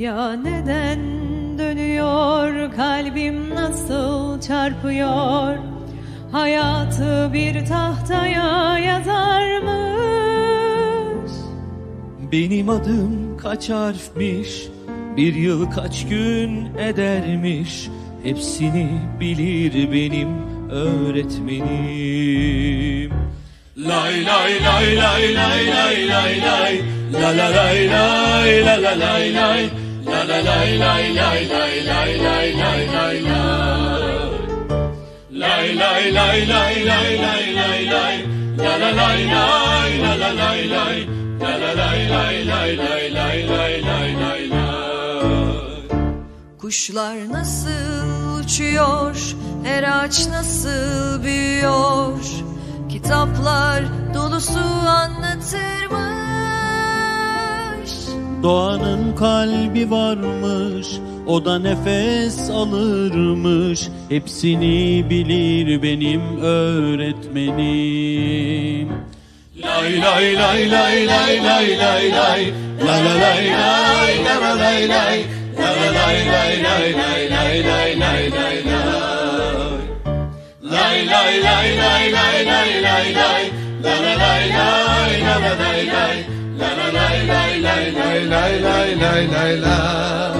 Ya neden dönüyor kalbim nasıl çarpıyor? Hayatı bir tahtaya yazarmış. Benim adım kaç harfmiş Bir yıl kaç gün edermiş? Hepsini bilir benim öğretmenim. Lay lay lay lay lay lay lay lay. La la lay lay la la lay lay La la lay lay lay lay lay lay lay lay lay Lay lay lay lay lay lay lay La la lay lay la la lay lay La la lay lay lay lay lay lay lay lay Kuşlar nasıl uçuyor, her ağaç nasıl büyüyor Kitaplar Doğanın kalbi varmış O da nefes alırmış Hepsini bilir benim öğretmenim Lay lay lay lay lay lay lay lay La la lay lay la la lay lay La la lay lay lay lay lay lay lay lay lay Lay lay lay lay lay lay lay La la lay lay la la lay lay La la lay lay lay lay lay lay lay lay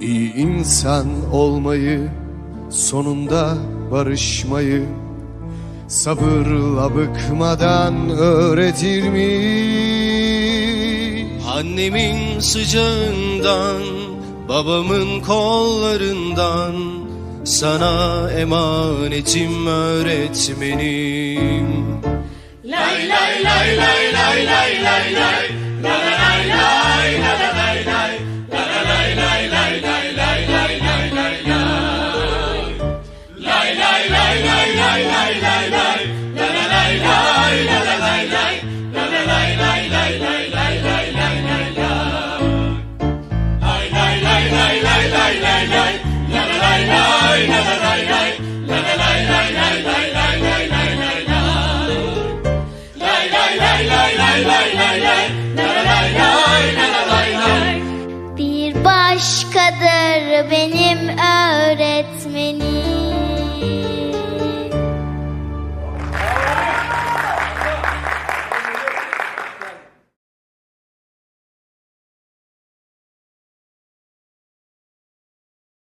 İyi insan olmayı sonunda barışmayı Sabırla bıkmadan öğretir mi? Annemin sıcağından, babamın kollarından Sana emanetim öğretmenim Lay lay lay lay lay lay lay lay